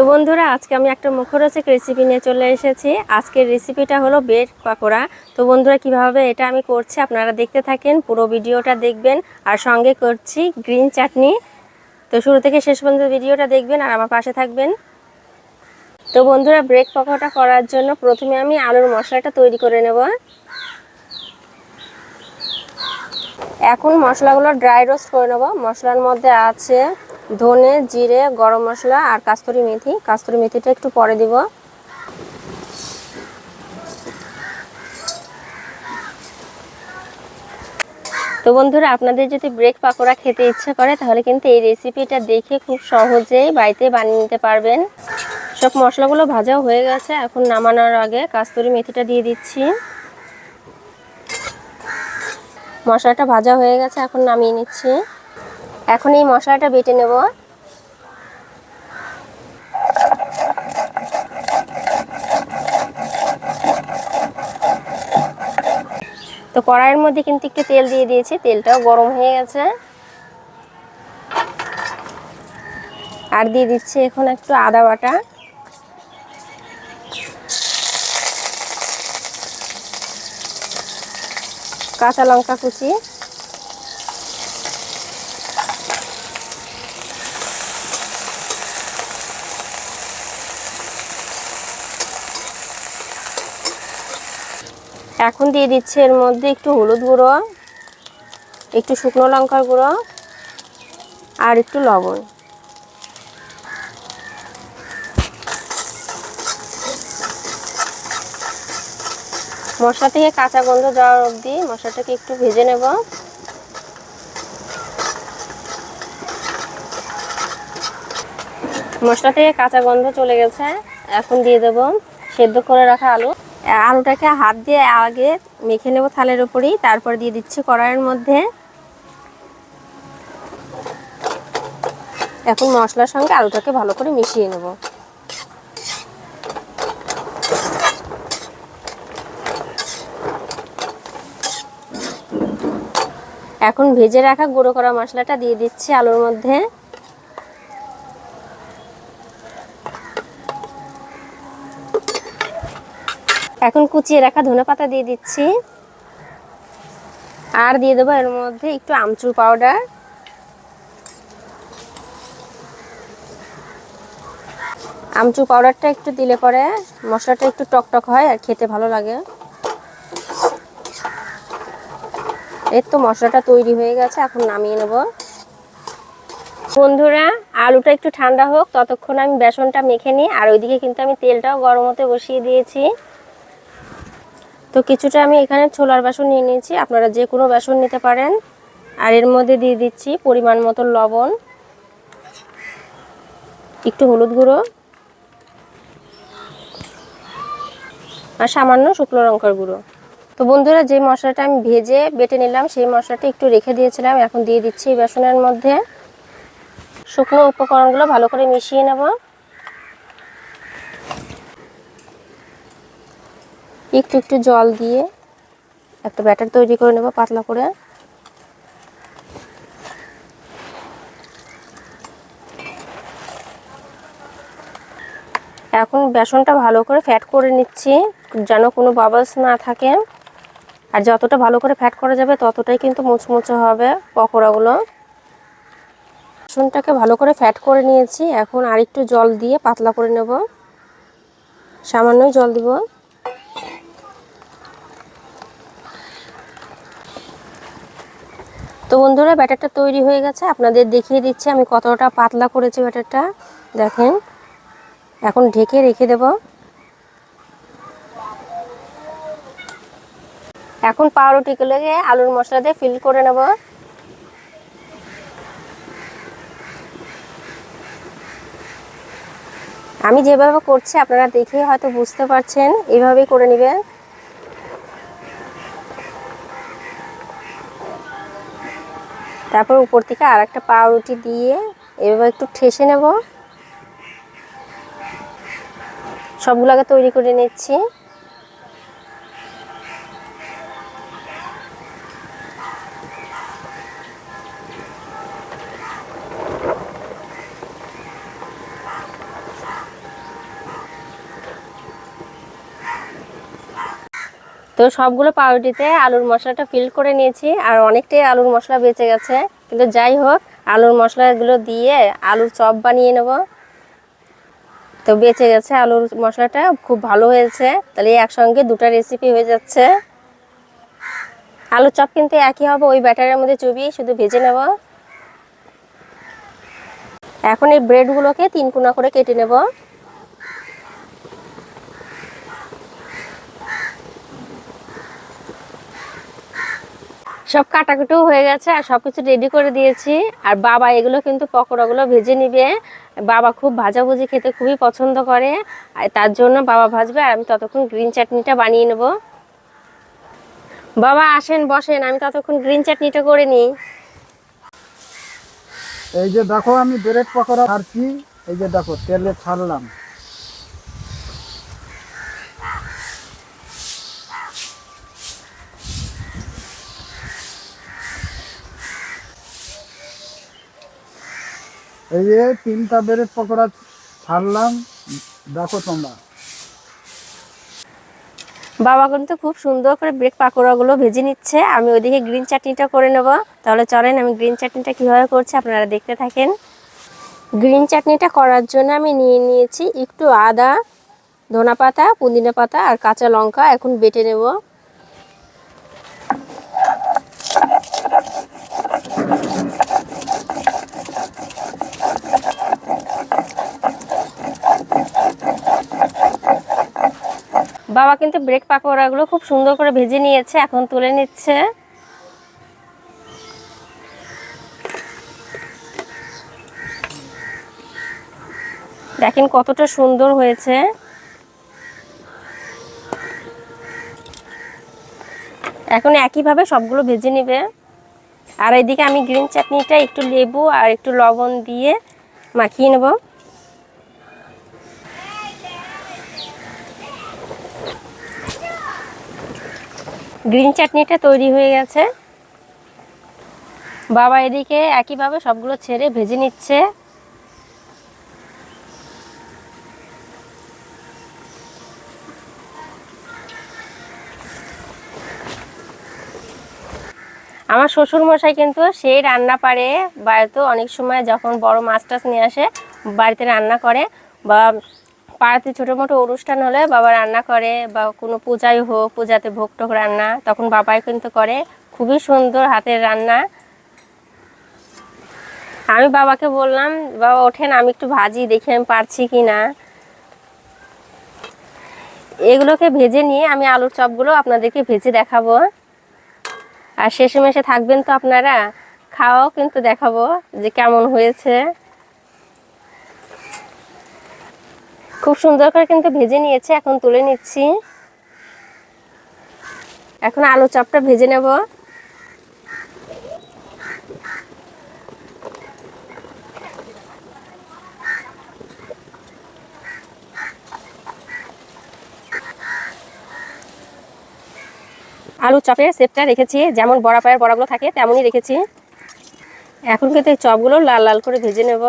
তো বন্ধুরা, আজকে আমি একটা মুখরোচক রেসিপি নিয়ে চলে এসেছি। আজকের রেসিপিটা হলো বেড পাকোড়া। তো বন্ধুরা, কীভাবে এটা আমি করছি আপনারা দেখতে থাকেন, পুরো ভিডিওটা দেখবেন, আর সঙ্গে করছি গ্রিন চাটনি তো শুরু থেকে শেষ পর্যন্ত ভিডিওটা দেখবেন আর আমার পাশে থাকবেন। তো বন্ধুরা ব্রেড পাকোড়াটা করার জন্য প্রথমে আমি আলুর মশলাটা তৈরি করে নেব। এখন মশলাগুলো ড্রাই রোস্ট করে নেব। মশলার মধ্যে আছে ধনে, জিরে, গরম মশলা আর কাস্তুরি মেথি। কাস্তুরি মেথিটা একটু পরে দিব। তো বন্ধুরা, আপনাদের যদি ব্রেক পাকোড়া খেতে ইচ্ছে করে, তাহলে কিন্তু এই রেসিপিটা দেখে খুব সহজেই বাড়িতে বানিয়ে নিতে পারবেন। সব মশলাগুলো ভাজাও হয়ে গেছে। এখন নামানোর আগে কাস্তুরি মেথিটা দিয়ে দিচ্ছি। মশলাটা ভাজা হয়ে গেছে। এখন নামিয়ে নিচ্ছি। এখন এই মশলাটা বেটে নেব। তো কড়াইয়ের মধ্যে কিন্তু একটু তেল দিয়ে দিয়েছি, তেলটাও গরম হয়ে গেছে। আর দিয়ে দিচ্ছি এখন একটু আদা বাটা। কাঁচা লঙ্কা কুচি। এখন দিয়ে দিচ্ছে এর মধ্যে একটু হলুদ গুঁড়ো, একটু শুকনো লঙ্কার গুঁড়ো আর একটু লবণ। মশলা থেকে কাঁচা গন্ধ যাওয়ার অবধি মশলাটাকে একটু ভেজে নেব। মশলা থেকে কাঁচা গন্ধ চলে গেছে, এখন দিয়ে দেব সেদ্ধ করে রাখা আলু। আলুটাকে হাত দিয়ে আগে মেখে নেব থালের উপরেই, তারপর দিয়ে দিচ্ছি কড়াইয়ের মধ্যে। এখন মশলার সঙ্গে আলুটাকে ভালো করে মিশিয়ে নেব। এখন ভেজে রাখা গুঁড়ো করা মশলাটা দিয়ে দিচ্ছি আলুর মধ্যে। এখন কুচিয়ে রাখা ধনে পাতা দিয়ে দিচ্ছি। আর দিয়ে দেবো এর মধ্যে একটু আমচুর পাউডার আমচুর পাউডারটা একটু দিলে পরে মশলাটা একটু টকটক হয় আর খেতে ভালো লাগে। এর তো মশলাটা তৈরি হয়ে গেছে, এখন নামিয়ে নেব। বন্ধুরা, আলুটা একটু ঠান্ডা হোক, ততক্ষণ আমি বেসনটা মেখে নিই, আর ওইদিকে কিন্তু আমি তেলটাও গরম হতে বসিয়ে দিয়েছি। তো কিছুটা আমি এখানে ছোলার বেসন নিয়ে নিয়েছি। আপনারা যে কোনো বেসন নিতে পারেন। আর এর মধ্যে দিয়ে দিচ্ছি পরিমাণ মতো লবণ, একটু হলুদ গুঁড়ো আর সামান্য শুকনো লঙ্কার গুঁড়ো। তো বন্ধুরা, যে মশলাটা আমি ভেজে বেটে নিলাম, সেই মশলাটা একটু রেখে দিয়েছিলাম। এখন দিয়ে দিচ্ছি বেসনের মধ্যে। শুকনো উপকরণগুলো ভালো করে মিশিয়ে নেব। একটু একটু জল দিয়ে একটা ব্যাটার তৈরি করে নেব পাতলা করে। এখন বেসনটা ভালো করে ফ্যাট করে নিচ্ছি, যেন কোনো বাবলস না থাকে। আর যতটা ভালো করে ফ্যাট করা যাবে ততটাই কিন্তু মুচমুচে হবে পকোড়াগুলো। বেসনটাকে ভালো করে ফ্যাট করে নিয়েছি, এখন আরেকটু জল দিয়ে পাতলা করে নেব। সামান্যই জল দিব। তো বন্ধুরা, ব্যাটারটা তৈরি হয়ে গেছে। আপনাদের দেখিয়ে দিচ্ছি আমি কতটা পাতলা করেছি ব্যাটারটা। দেখেন, এখন ঢেকে রেখে দেব। এখন পাউরুটিগুলোকে আলুর মশলা দিয়ে ফিল করে নেব। আমি যেভাবে করছি, আপনারা দেখে হয়তো বুঝতে পারছেন। এভাবেই করে নেবেন। তারপর উপর থেকে আর একটা পাউরুটি দিয়ে এভাবে একটু ঠেসে নেব। সবগুলোকে তৈরি করে নিচ্ছি। তো সবগুলো পাউরুটিতে আলুর মশলাটা ফিল করে নিয়েছি, আর অনেকটাই আলুর মশলা বেঁচে গেছে। কিন্তু যাই হোক, আলুর মশলাগুলো দিয়ে আলুর চপ বানিয়ে নেব। তো বেঁচে গেছে আলুর মশলাটা, খুব ভালো হয়েছে। তাহলে একসঙ্গে দুটো রেসিপি হয়ে যাচ্ছে। আলুর চপ কিন্তু একই হবে, ওই ব্যাটারের মধ্যে চুবিয়ে শুধু ভেজে নেব। এখন এই ব্রেডগুলোকে তিন কোনা করে কেটে নেব। সব কাটাকুটো হয়ে গেছে, আর সব কিছু রেডি করে দিয়েছি। আর বাবা এগুলো কিন্তু পকোড়াগুলো ভেজে নিবে। বাবা খুব ভাজাভুজি খেতে খুবই পছন্দ করে। আর তার জন্য বাবা ভাজবে, আর আমি ততক্ষণ গ্রিন চাটনিটা বানিয়ে নেব। বাবা, আসেন, বসেন, আমি ততক্ষণ গ্রিন চাটনিটা করে নিই। এই যে দেখো, আমি ব্রেড পকোড়া ছাড়ছি। এই যে দেখো, তেলে ছাড়লাম। এই যে তিনটা ব্রেড পকোড়া ছাড়লাম। দেখো তোমরা। বাবা কিন্তু খুব সুন্দর করে ব্রেক পাকোড়াগুলো ভেজে নিচ্ছে। আমি ওইদিকে গ্রিন চাটনিটা করে নেব। তাহলে চলেন, আমি গ্রিন চাটনিটা কীভাবে করছি আপনারা দেখতে থাকেন। গ্রিন চাটনিটা করার জন্য আমি নিয়ে নিয়েছি একটু আদা ধনা পাতা পুদিনা পাতা আর কাঁচা লঙ্কা। এখন বেটে নেব। বাবা কিন্তু ব্রেক পাকোড়াগুলো খুব সুন্দর করে ভেজে নিয়েছে, এখন তুলে নিচ্ছে। দেখেন কতটা সুন্দর হয়েছে। এখন একইভাবে সবগুলো ভেজে নেবে। আর এইদিকে আমি গ্রিন চাটনিটা একটু লেবু আর একটু লবণ দিয়ে মাখিয়ে নেব। গ্রিন চাটনিটা তৈরি হয়ে গেছে। বাবা এদিকে একইভাবে সবগুলো ছেড়ে ভেজে নিচ্ছে। আমার শ্বশুর মশাই কিন্তু সেই রান্না পারে। বাড়িতে অনেক সময় যখন বড় মাছ টাছ নিয়ে আসে, বাড়িতে রান্না করে বা পাড়াতে ছোটো মোটো অনুষ্ঠান হলে বাবা রান্না করে বা কোনো পূজাই হোক, পূজাতে ভোগ টোক রান্না, তখন বাবাই কিন্তু করে। খুবই সুন্দর হাতের রান্না। আমি বাবাকে বললাম, বাবা, ওঠেন, আমি একটু ভাজি, দেখি আমি পারছি কি না এগুলোকে ভেজে নিয়ে আমি আলুর চপগুলো আপনাদেরকে ভেজে দেখাবো। আর শেষে মেশে থাকবেন তো আপনারা। খাওয়াও কিন্তু দেখাবো যে কেমন হয়েছে। খুব সুন্দর করে কিন্তু ভেজে নিয়েছে, এখন তুলে নিচ্ছি। এখন আলু চপটা ভেজে নেব। আলু চপের সেপটা রেখেছি, যেমন বড়া পায়ের বড়াগুলো থাকে তেমনই রেখেছি। এখন কিন্তু এই চপগুলো লাল লাল করে ভেজে নেব।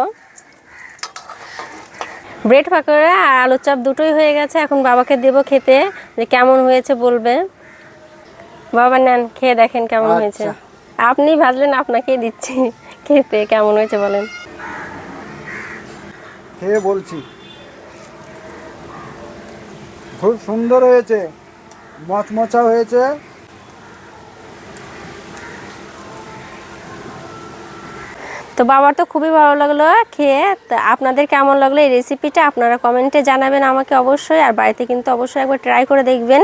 ব্রেড পাকোড়া আর আলুর চপ দুটোই হয়ে গেছে। এখন বাবাকে দেব খেতে যে কেমন হয়েছে বলবে। বাবা নেন খেয়ে দেখেন কেমন হয়েছে। আচ্ছা। আপনি ভাজলেন আপনাকেই দিচ্ছি। খেতে কেমন হয়েছে বলেন। খেয়ে বলছি। খুব সুন্দর হয়েছে। মচমচা হয়েছে। তো বাবার তো খুবই ভালো লাগল খেয়ে। তা আপনাদের কেমন লাগল এই রেসিপিটা আপনারা কমেন্টে জানাবেন আমাকে অবশ্যই, আর বাড়িতে কিন্তু অবশ্যই একবার ট্রাই করে দেখবেন।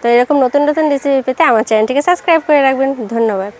তো এরকম নতুন নতুন রেসিপি পেতে আমার চ্যানেলটিকে সাবস্ক্রাইব করে রাখবেন। ধন্যবাদ।